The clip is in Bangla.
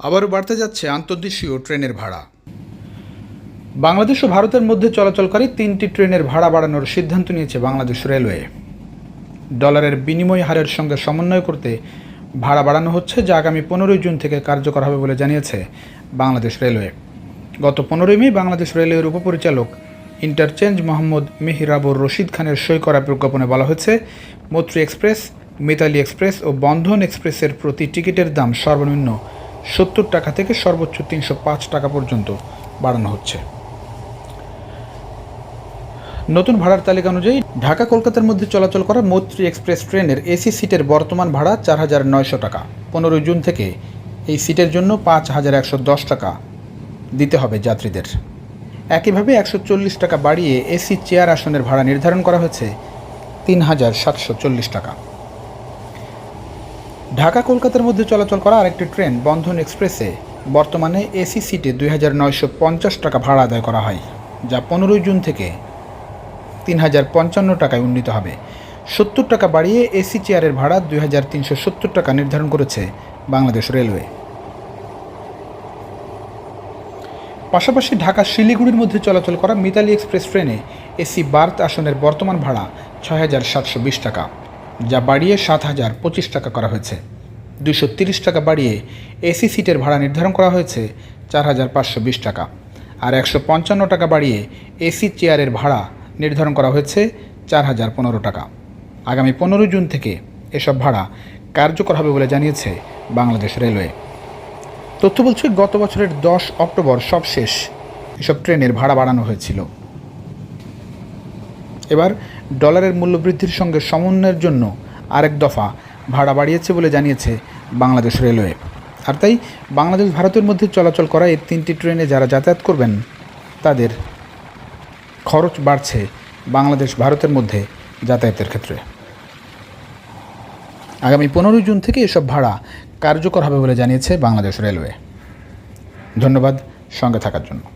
আবারও বাড়তে যাচ্ছে আন্তর্দেশীয় ট্রেনের ভাড়া। বাংলাদেশ ও ভারতের মধ্যে চলাচলকারী তিনটি ট্রেনের ভাড়া বাড়ানোর সিদ্ধান্ত নিয়েছে বাংলাদেশ রেলওয়ে। ডলারের বিনিময় হারের সঙ্গে সমন্বয় করতে ভাড়া বাড়ানো হচ্ছে, যা আগামী পনেরোই জুন থেকে কার্যকর হবে বলে জানিয়েছে বাংলাদেশ রেলওয়ে। গত পনেরোই মে বাংলাদেশ রেলওয়ের উপপরিচালক ইন্টারচেঞ্জ মোহাম্মদ মেহিরাবুর রশিদ খানের সই করা প্রজ্ঞাপনে বলা হয়েছে, মৈত্রী এক্সপ্রেস, মিতালি এক্সপ্রেস ও বন্ধন এক্সপ্রেসের প্রতি টিকিটের দাম সর্বনিম্ন সত্তর টাকা থেকে সর্বোচ্চ তিনশো পাঁচ টাকা পর্যন্ত বাড়ানো হচ্ছে। নতুন ভাড়ার তালিকা অনুযায়ী ঢাকা কলকাতার মধ্যে চলাচল করা মৈত্রী এক্সপ্রেস ট্রেনের এসি সিটের বর্তমান ভাড়া চার হাজার নয়শো টাকা। পনেরোই জুন থেকে এই সিটের জন্য পাঁচ হাজার একশো দশ টাকা দিতে হবে যাত্রীদের। একইভাবে একশো চল্লিশ টাকা বাড়িয়ে এসি চেয়ার আসনের ভাড়া নির্ধারণ করা হয়েছে তিন হাজার সাতশো চল্লিশ টাকা। ঢাকা কলকাতার মধ্যে চলাচল করা আরেকটি ট্রেন বন্ধন এক্সপ্রেসে বর্তমানে এসি সিটে দুই হাজার নয়শো পঞ্চাশ টাকা ভাড়া আদায় করা হয়, যা পনেরোই জুন থেকে তিন হাজার পঞ্চান্ন টাকায় উন্নীত হবে। সত্তর টাকা বাড়িয়ে এসি চেয়ারের ভাড়া দুই হাজার তিনশো সত্তর টাকা নির্ধারণ করেছে বাংলাদেশ রেলওয়ে। পাশাপাশি ঢাকা শিলিগুড়ির মধ্যে চলাচল করা মিতালি এক্সপ্রেস ট্রেনে এসি বার্থ আসনের বর্তমান ভাড়া ছয় হাজার সাতশো বিশ টাকা। যা বাড়িয়ে সাত হাজার পঁচিশ টাকা করা হয়েছে। দুশো তিরিশ টাকা বাড়িয়ে এসি সিটের ভাড়া নির্ধারণ করা হয়েছে চার হাজার পাঁচশো বিশ টাকা। আর একশো পঞ্চান্ন টাকা বাড়িয়ে এসি চেয়ারের ভাড়া নির্ধারণ করা হয়েছে চার হাজার পনেরো টাকা। আগামী পনেরো জুন থেকে এসব ভাড়া কার্যকর হবে বলে জানিয়েছে বাংলাদেশ রেলওয়ে। তথ্য বলছে গত বছরের দশ অক্টোবর সবশেষ এসব ট্রেনের ভাড়া বাড়ানো হয়েছিল। এবার ডলারের মূল্য বৃদ্ধির সঙ্গে সমন্বয়ের জন্য আরেক দফা ভাড়া বাড়িয়েছে বলে জানিয়েছে বাংলাদেশ রেলওয়ে। আর তাই বাংলাদেশ ভারতের মধ্যে চলাচল করা এই তিনটি ট্রেনে যারা যাতায়াত করবেন, তাদের খরচ বাড়ছে বাংলাদেশ ভারতের মধ্যে যাতায়াতের ক্ষেত্রে। আগামী পনেরোই জুন থেকে এসব ভাড়া কার্যকর হবে বলে জানিয়েছে বাংলাদেশ রেলওয়ে। ধন্যবাদ সঙ্গে থাকার জন্য।